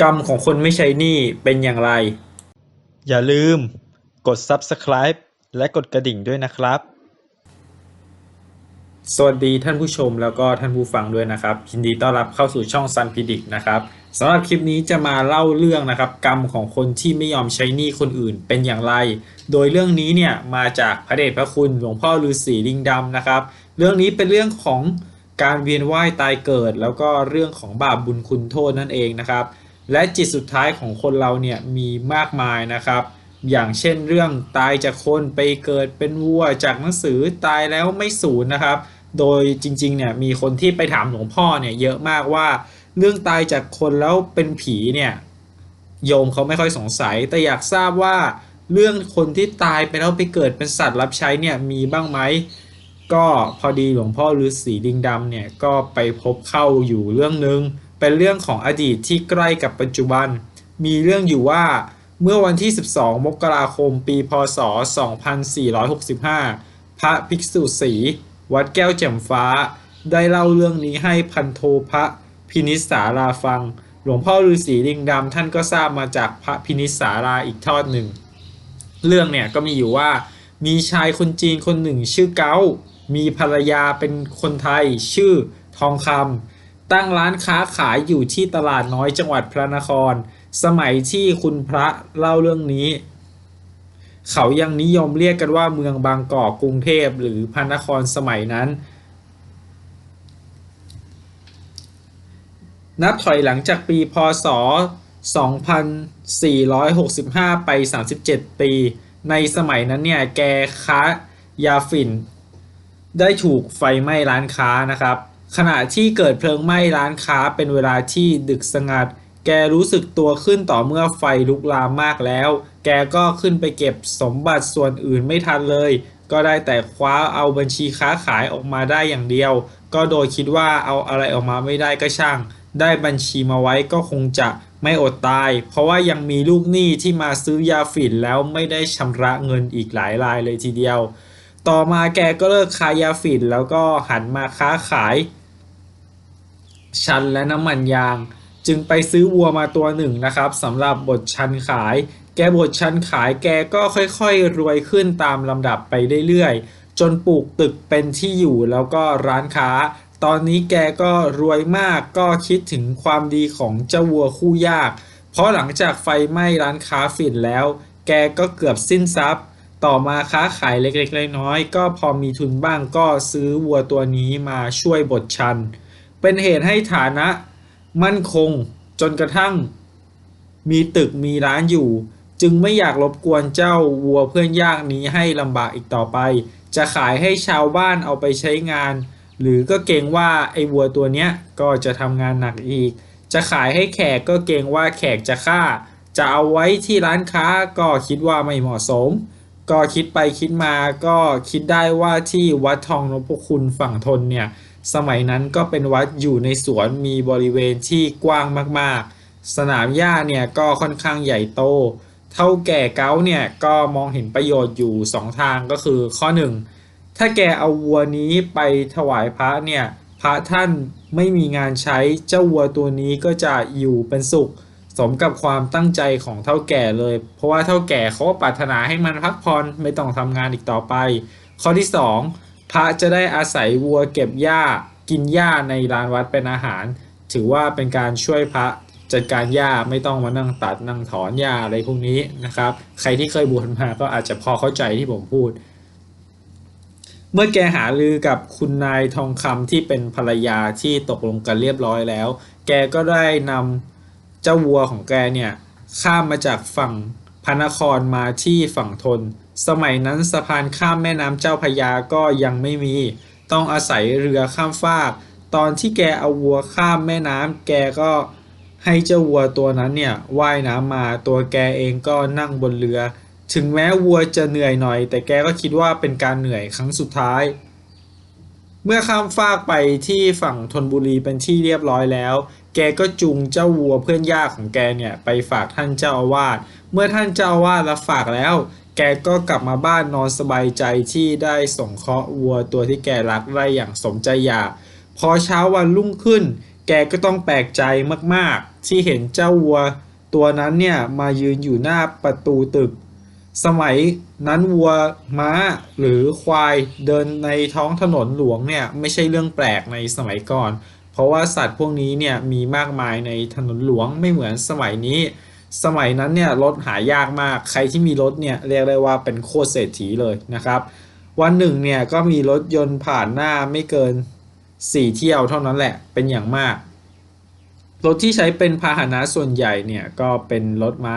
กรรมของคนไม่ใช้หนี้เป็นอย่างไร อย่าลืม กด Subscribe และกดกระดิ่งด้วยนะครับ สวัสดีท่านผู้ชมแล้วก็ท่านผู้ฟังด้วยนะครับยินดีต้อนรับเข้าสู่ช่องซันพิดิกนะครับสำหรับคลิปนี้จะมาเล่าเรื่องนะครับ กรรมของคนที่ไม่ยอมใช้หนี้คนอื่นเป็นอย่างไร โดยเรื่องนี้เนี่ยมาจากพระเดชพระคุณหลวงพ่อฤาษีลิงดำนะครับ เรื่องนี้เป็นเรื่องของการเวียนว่ายตายเกิด แล้วก็เรื่องของบาปบุญคุณโทษนั่นเองนะครับ และจิตสุดท้ายของคนเราเนี่ยมีมากมายนะครับ อย่างเช่นเรื่องตายจากคนไปเกิดเป็นวัวจากหนังสือตายแล้วไม่สูญนะครับ โดยจริงๆเนี่ยมีคนที่ไปถามหลวงพ่อเนี่ยเยอะมากว่า เรื่องตายจากคนแล้วเป็นผีเนี่ยโยมเขาไม่ค่อยสงสัย แต่อยากทราบว่าเรื่องคนที่ตายไปแล้วไปเกิดเป็นสัตว์รับใช้เนี่ยมีบ้างไหมก็พอดีหลวงพ่อฤาษีดิงดำเนี่ยก็ไปพบเข้าอยู่เรื่องหนึ่ง เป็นเรื่องของอดีตที่ใกล้กับปัจจุบัน มีเรื่องอยู่ว่าเมื่อวันที่ 12 มกราคม ปี พศ 2465 พระภิกษุสี วัดแก้วแจ่มฟ้า ได้เล่าเรื่องนี้ให้พันโทพระพินิสาราฟัง หลวงพ่อฤาษีลิงดำท่านก็ทราบมาจากพระพินิสาราอีกทอดหนึ่ง เรื่องเนี่ยก็มีอยู่ว่ามีชายคนจีนคนหนึ่งชื่อเกามีภรรยาเป็นคนไทยชื่อทองคำ ตั้งร้านค้าขายอยู่ที่ตลาดน้อยจังหวัดพระนคร สมัยที่คุณพระเล่าเรื่องนี้ เขายังนิยมเรียกกันว่าเมืองบางกอกกรุงเทพหรือพระนครสมัยนั้น นับถอยหลังจากปีพศ 2465 ไป 37 ปี ในสมัยนั้นเนี่ยแกค้ายาฝิ่น ได้ถูกไฟไหม้ร้านค้านะครับ ขณะที่เกิดเพลิงไหม้ร้านค้าเป็นเวลาที่ดึกสงัด แกรู้สึกตัวขึ้นต่อเมื่อไฟลุกลามมากแล้ว แกก็ขึ้นไปเก็บสมบัติส่วนอื่นไม่ทันเลย ก็ได้แต่คว้าเอาบัญชีค้าขายออกมาได้อย่างเดียว ก็โดยคิดว่าเอาอะไรออกมาไม่ได้ก็ช่าง ได้บัญชีมาไว้ก็คงจะไม่อดตาย เพราะว่ายังมีลูกหนี้ที่มาซื้อยาฝิ่นแล้วไม่ได้ชำระเงินอีกหลายรายเลยทีเดียว ต่อมาแกก็เลิกขายยาฝิ่นแล้วก็หันมาค้าขาย ชันและน้ำมันยาง จึงไปซื้อวัวมาตัวหนึ่งนะครับสำหรับบทชันขาย แกบทชันขายแกก็ค่อยๆ รวยขึ้นตามลำดับไปเรื่อยๆ จนปลูกตึกเป็นที่อยู่แล้วก็ร้านค้า ตอนนี้แกก็รวยมากก็คิดถึงความดีของเจ้าวัวคู่ยาก เพราะหลังจากไฟไหม้ร้านค้าฝิ่นแล้ว แกก็เกือบสิ้นทรัพย์ต่อมาค้าขายเล็กๆน้อยๆก็พอมีทุนบ้างก็ซื้อวัวตัวนี้มาช่วยบทชัน เป็นเหตุให้ฐานะมั่นคงจนกระทั่ง มีตึกมีร้านอยู่ จึงไม่อยากรบกวนเจ้าวัวเพื่อนยากนี้ให้ลำบากอีกต่อไป จะขายให้ชาวบ้านเอาไปใช้งาน หรือก็เกรงว่าไอ้วัวตัวเนี้ยก็จะทำงานหนักอีก จะขายให้แขกก็เกรงว่าแขกจะฆ่า จะเอาไว้ที่ร้านค้าก็คิดว่าไม่เหมาะสม ก็คิดไปคิดมาก็คิดได้ว่าที่วัดทองนพคุณฝั่งทนเนี่ย สมัยนั้นก็เป็นวัดอยู่ในสวนมีบริเวณที่กว้างมากๆ สนามหญ้าเนี่ยก็ค่อนข้างใหญ่โต เท่าแก่เก้าเนี่ยก็มองเห็นประโยชน์อยู่ 2 ทางก็คือข้อ 1 ถ้าแกเอาวัวนี้ไปถวายพระเนี่ยพระท่านไม่มีงานใช้เจ้าวัวตัวนี้ก็จะอยู่เป็นสุข สมกับความตั้งใจของเท่าแก่เลย เพราะว่าเท่าแก่เขาปรารถนาให้มันพักผ่อนไม่ต้องทำงานอีกต่อไป ข้อที่ 2 พระจะได้อาศัยวัวเก็บหญ้ากินหญ้าในลานวัดเป็นอาหาร ถือว่าเป็นการช่วยพระจัดการหญ้าไม่ต้องมานั่งตัดนั่งถอนหญ้าอะไรพวกนี้นะครับ ใครที่เคยบวชมาก็อาจจะพอเข้าใจที่ผมพูด เมื่อแกหาลือกับคุณนายทองคำที่เป็นภรรยาที่ตกลงกันเรียบร้อยแล้ว แกก็ได้นำเจ้าวัวของแกเนี่ยข้ามมาจากฝั่ง ระนครมาที่ฝั่งทน สมัยนั้นสะพานข้ามแม่น้ำเจ้าพยาก็ยังไม่มี ต้องอาศัยเรือข้ามฟาก ตอนที่แกเอาวัวข้ามแม่น้ำแกก็ให้เจ้าวัวตัวนั้นเนี่ยว่ายน้ำมาตัวแกเองก็นั่งบนเรือ ถึงแม้วัวจะเหนื่อยหน่อย แต่แกก็คิดว่าเป็นการเหนื่อยครั้งสุดท้าย เมื่อข้ามฟากไปที่ฝั่งธนบุรีเป็นที่เรียบร้อยแล้ว แกก็จูงเจ้าวัวเพื่อนยากของแกเนี่ยไปฝากท่านเจ้าอาวาส เมื่อท่านเจ้าวาสรับฝากแล้ว แกก็กลับมาบ้านนอนสบายใจที่ได้สงเคราะห์วัวตัวที่แกรักได้อย่างสมใจอยาก พอเช้าวันรุ่งขึ้น แกก็ต้องแปลกใจมากๆ ที่เห็นเจ้าวัว ตัวนั้นเนี่ยมายืนอยู่หน้าประตูตึก สมัยนั้นวัวม้าหรือควายเดินในท้องถนนหลวงเนี่ยไม่ใช่เรื่องแปลกในสมัยก่อน เพราะว่าสัตว์พวกนี้เนี่ยมีมากมายในถนนหลวงไม่เหมือนสมัยนี้ สมัยนั้นเนี่ยรถหายากมาก ใครที่มีรถเนี่ยเรียกได้ว่าเป็นโคตรเศรษฐีเลยนะครับ วันหนึ่งเนี่ยก็มีรถยนต์ผ่านหน้าไม่เกิน 4 เที่ยวเท่านั้นแหละเป็นอย่างมาก รถที่ใช้เป็นพาหนะส่วนใหญ่เนี่ยก็เป็นรถม้า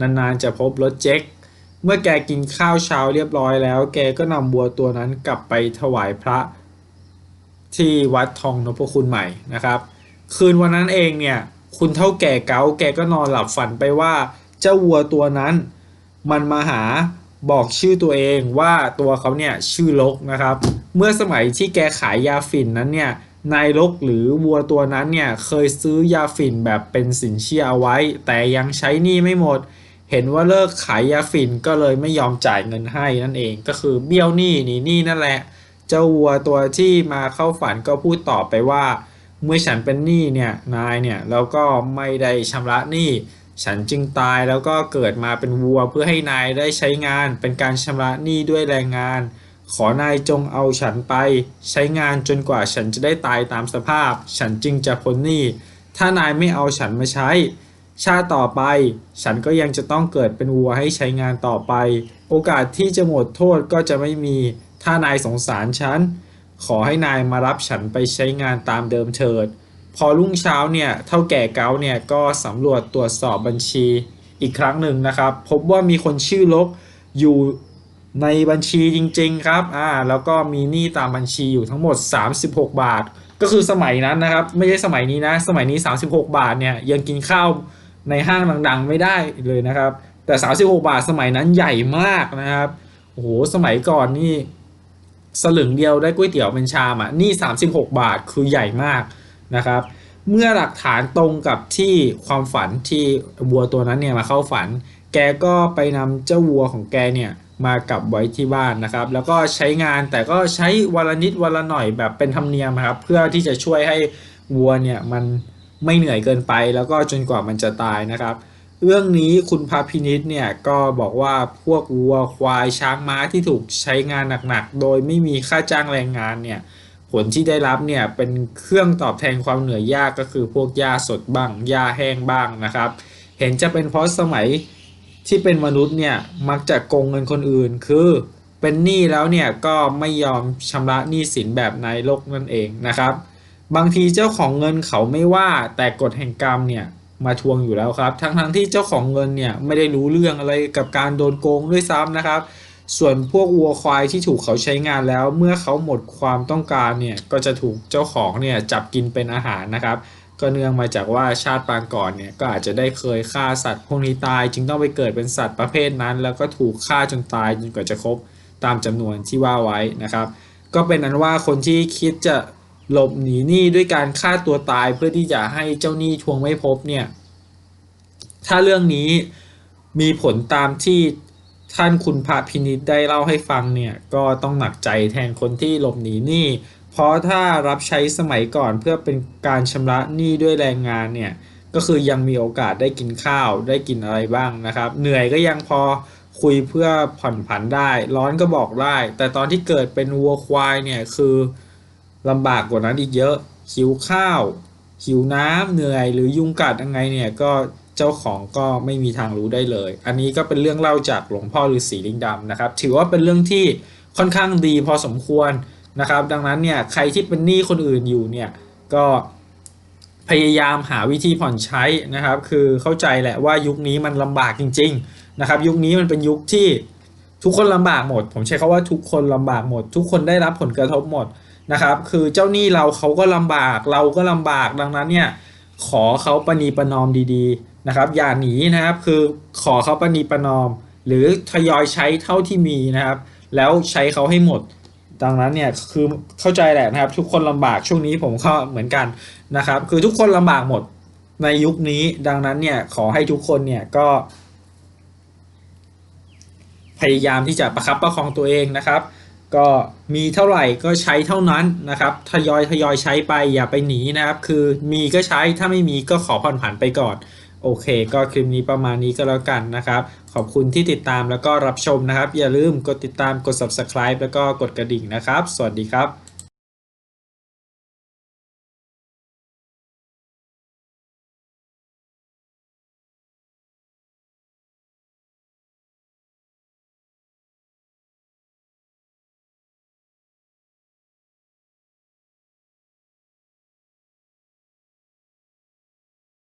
นานๆจะพบรถเจ็กเมื่อแกกินข้าวเช้าเรียบร้อยแล้ว แกก็นำวัวตัวนั้นกลับไปถวายพระที่วัดทองนพคุณใหม่นะครับ คืนวันนั้นเองเนี่ย คุณเท่าแก่เกาแกก็นอนหลับฝันไปว่า เจ้าวัวตัวนั้น มันมาหาบอกชื่อตัวเองว่าตัวเขาเนี่ยชื่อลกนะครับ เมื่อสมัยที่แกขายยาฝิ่นนั้นเนี่ยนายลกหรือวัวตัวนั้นเนี่ยเคยซื้อยาฝิ่นแบบเป็นสินเชื่อเอาไว้ แต่ยังใช้หนี้ไม่หมด เห็นว่าเลิกขายยาฝิ่นก็เลยไม่ยอมจ่ายเงินให้นั่นเองก็คือเบี้ยวหนี้หนีหนี้นั่นแหละ เจ้าวัวตัวที่มาเข้าฝันก็พูดต่อไปว่า เมื่อฉันเป็นหนี้เนี่ยนายเนี่ยแล้วก็ไม่ได้ชำระหนี้ฉันจึงตายแล้วก็เกิดมาเป็นวัวเพื่อให้นายได้ใช้งาน เป็นการชำระหนี้ด้วยแรงงาน ขอนายจงเอาฉันไป ใช้งานจนกว่าฉันจะได้ตายตามสภาพ ฉันจึงจะพ้นหนี้ถ้านายไม่เอาฉันมาใช้ ชาติต่อไป ฉันก็ยังจะต้องเกิดเป็นวัวให้ใช้งานต่อไป โอกาสที่จะหมดโทษก็จะไม่มี ถ้านายสงสารฉัน ขอให้นายมารับฉันไปใช้งานตามเดิมเถิด พอรุ่งเช้าเนี่ยเท่าแก่เก้าเนี่ยก็สำรวจตรวจสอบบัญชีอีกครั้งหนึ่งนะครับ พบว่ามีคนชื่อลกอยู่ในบัญชีจริง ๆ ครับอ่าแล้วก็มีหนี้ตามบัญชีอยู่ทั้งหมด 36 บาท ก็คือสมัยนั้นนะครับ ไม่ใช่สมัยนี้นะ สมัยนี้ 36 บาทเนี่ยยังกินข้าวในห้างดังๆ ไม่ได้เลยนะครับ แต่ 36 บาทสมัยนั้นใหญ่มากนะครับโอ้โหสมัยก่อนนี่ สลึงเดียวได้ก๋วยเตี๋ยวเป็นชามอะนี่ 36 บาทคือใหญ่มากนะครับ เมื่อหลักฐานตรงกับที่ความฝันที่วัวตัวนั้นเนี่ยมาเข้าฝัน แกก็ไปนำเจ้าวัวของแกเนี่ยมากับไว้ที่บ้านนะครับ แล้วก็ใช้งานแต่ก็ใช้วันละนิดวันละหน่อยแบบเป็นธรรมเนียมครับ เพื่อที่จะช่วยให้วัวเนี่ยมันไม่เหนื่อยเกินไป แล้วก็จนกว่ามันจะตายนะครับ เรื่องนี้คุณพาพินิษเนี่ยก็บอกว่าพวกวัวควายช้างม้าที่ถูกใช้งานหนักๆ โดยไม่มีค่าจ้างแรงงานเนี่ยผลที่ได้รับเนี่ยเป็นเครื่องตอบแทนความเหนื่อยยากก็คือพวกหญ้าสดบ้างหญ้าแห้งบ้างนะครับ เห็นจะเป็นเพราะสมัยที่เป็นมนุษย์เนี่ยมักจะโกงเงินคนอื่น คือเป็นหนี้แล้วเนี่ยก็ไม่ยอมชำระหนี้สินแบบในโลกนั่นเองนะครับ บางทีเจ้าของเงินเขาไม่ว่าแต่กฎแห่งกรรมเนี่ย มาทวงอยู่แล้วครับ ทั้งทั้งๆที่เจ้าของเงินเนี่ยไม่ได้รู้เรื่องอะไรกับการโดนโกงด้วยซ้ำนะครับ ส่วนพวกวัวควายที่ถูกเขาใช้งานแล้ว เมื่อเขาหมดความต้องการเนี่ยก็จะถูกเจ้าของเนี่ยจับกินเป็นอาหารนะครับ ก็เนื่องมาจากว่าชาติปางก่อนเนี่ยก็อาจจะได้เคยฆ่าสัตว์พวกนี้ตาย จึงต้องไปเกิดเป็นสัตว์ประเภทนั้น แล้วก็ถูกฆ่าจนตายจนกว่าจะครบตามจำนวนที่ว่าไว้นะครับ ก็เป็นนั้นว่าคนที่คิดจะ หลบหนีหนี้ด้วยการฆ่าตัวตายเพื่อที่จะให้เจ้าหนี้ทวงไม่พบเนี่ย ถ้าเรื่องนี้มีผลตามที่ท่านคุณพระพินิษได้เล่าให้ฟังเนี่ยก็ต้องหนักใจแทนคนที่หลบหนีหนี้ เพราะถ้ารับใช้สมัยก่อนเพื่อเป็นการชำระหนี้ด้วยแรงงานเนี่ยก็คือยังมีโอกาสได้กินข้าวได้กินอะไรบ้างนะครับ เหนื่อยก็ยังพอคุยเพื่อผ่อนผันได้ ร้อนก็บอกได้ แต่ตอนที่เกิดเป็นวัวควายเนี่ยคือ ลำบากกว่านั้นอีกเยอะหิวข้าว หิวน้ำเหนื่อย หรือยุงกัดยังไงเนี่ยก็เจ้าของก็ไม่มีทางรู้ได้เลย อันนี้ก็เป็นเรื่องเล่าจากหลวงพ่อฤาษีลิงดำนะครับ ถือว่าเป็นเรื่องที่ค่อนข้างดีพอสมควรนะครับ ดังนั้นเนี่ยใครที่เป็นหนี้คนอื่นอยู่เนี่ยก็พยายามหาวิธีผ่อนใช้นะครับ คือเข้าใจแหละว่ายุคนี้มันลำบากจริง ๆนะครับ ยุคนี้มันเป็นยุคที่ทุกคนลำบากหมด ผมใช้คาว่าทุกคนลำบากหมด ทุกคนได้รับผลกระทบหมด นะครับ คือเจ้าหนี้เราเขาก็ลำบากเราก็ลำบากดังนั้นเนี่ยขอเขาประนีประนอมดีๆนะครับ อย่าหนีนะครับคือขอเขาประนีประนอม หรือทยอยใช้เท่าที่มีนะครับ แล้วใช้เขาให้หมด ดังนั้นเนี่ยคือเข้าใจแหละนะครับ ทุกคนลำบากช่วงนี้ผมก็เหมือนกันนะครับ คือทุกคนลำบากหมดในยุคนี้ดังนั้นเนี่ยขอให้ทุกคนเนี่ยก็พยายามที่จะประคับประคองตัวเองนะครับ ก็มีเท่าไหร่ก็ใช้เท่านั้นนะครับทยอยทยอยใช้ไปอย่าไปหนีนะครับ คือมีก็ใช้ถ้าไม่มีก็ขอผ่อนผันไปก่อน โอเค ก็คลิปนี้ประมาณนี้ก็แล้วกันนะครับ ขอบคุณที่ติดตามแล้วก็รับชมนะครับ อย่าลืมกดติดตามกด subscribe แล้วก็กดกระดิ่งนะครับ สวัสดีครับ